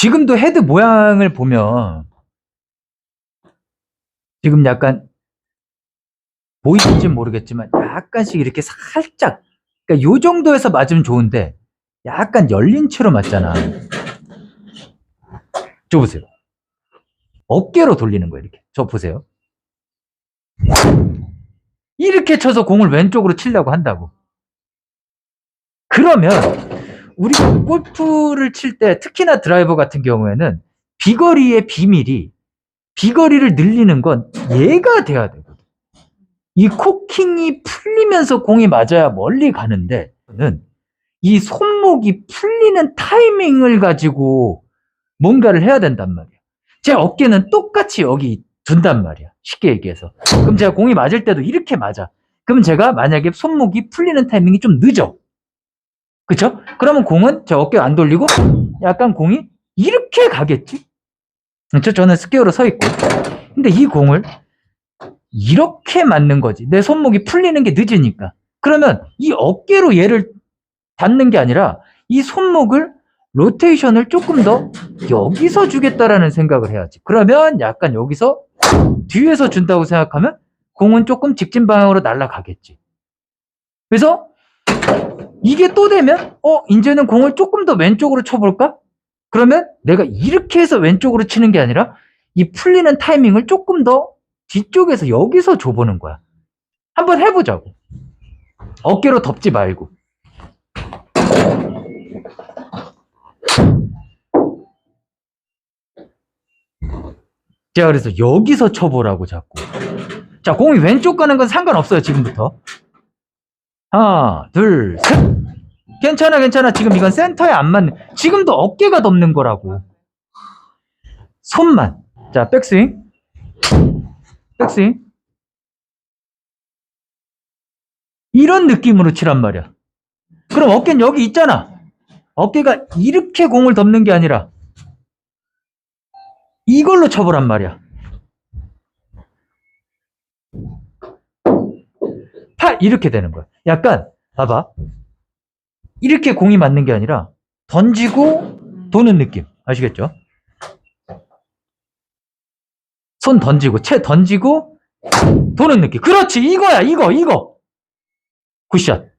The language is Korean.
지금도 헤드 모양을 보면 지금 약간 보이실지 모르겠지만 약간씩 이렇게 살짝 그러니까 요 정도에서 맞으면 좋은데 약간 열린 채로 맞잖아. 저 보세요. 어깨로 돌리는 거예요, 이렇게. 저 보세요. 이렇게 쳐서 공을 왼쪽으로 치려고 한다고. 그러면 우리가 골프를 칠 때 특히나 드라이버 같은 경우에는 비거리의 비밀이 비거리를 늘리는 건 얘가 돼야 되거든. 이 코킹이 풀리면서 공이 맞아야 멀리 가는데 는이 손목이 풀리는 타이밍을 가지고 뭔가를 해야 된단 말이야. 제 어깨는 똑같이 여기 둔단 말이야. 쉽게 얘기해서. 그럼 제가 공이 맞을 때도 이렇게 맞아. 그럼 제가 만약에 손목이 풀리는 타이밍이 좀 늦어. 그쵸? 그러면 공은 제 어깨 안 돌리고 약간 공이 이렇게 가겠지? 그쵸? 저는 스퀘어로 서 있고. 근데 이 공을 이렇게 맞는 거지. 내 손목이 풀리는 게 늦으니까. 그러면 이 어깨로 얘를 닿는 게 아니라 이 손목을 로테이션을 조금 더 여기서 주겠다라는 생각을 해야지. 그러면 약간 여기서 뒤에서 준다고 생각하면 공은 조금 직진 방향으로 날아가겠지. 그래서 이게 또 되면 어 이제는 공을 조금 더 왼쪽으로 쳐볼까? 그러면 내가 이렇게 해서 왼쪽으로 치는 게 아니라 이 풀리는 타이밍을 조금 더 뒤쪽에서 여기서 줘보는 거야. 한번 해보자고. 어깨로 덮지 말고. 제가 그래서 여기서 쳐보라고 자꾸. 자, 공이 왼쪽 가는 건 상관없어요, 지금부터. 하나, 둘, 셋. 괜찮아, 괜찮아. 지금 이건 센터에 안 맞는. 지금도 어깨가 덮는 거라고. 손만. 자, 백스윙. 백스윙. 이런 느낌으로 치란 말이야. 그럼 어깨는 여기 있잖아. 어깨가 이렇게 공을 덮는 게 아니라 이걸로 쳐보란 말이야. 이렇게 되는 거야. 약간 봐봐. 이렇게 공이 맞는 게 아니라 던지고 도는 느낌. 아시겠죠? 손 던지고 채 던지고 도는 느낌. 그렇지. 이거야. 이거 이거. 굿샷.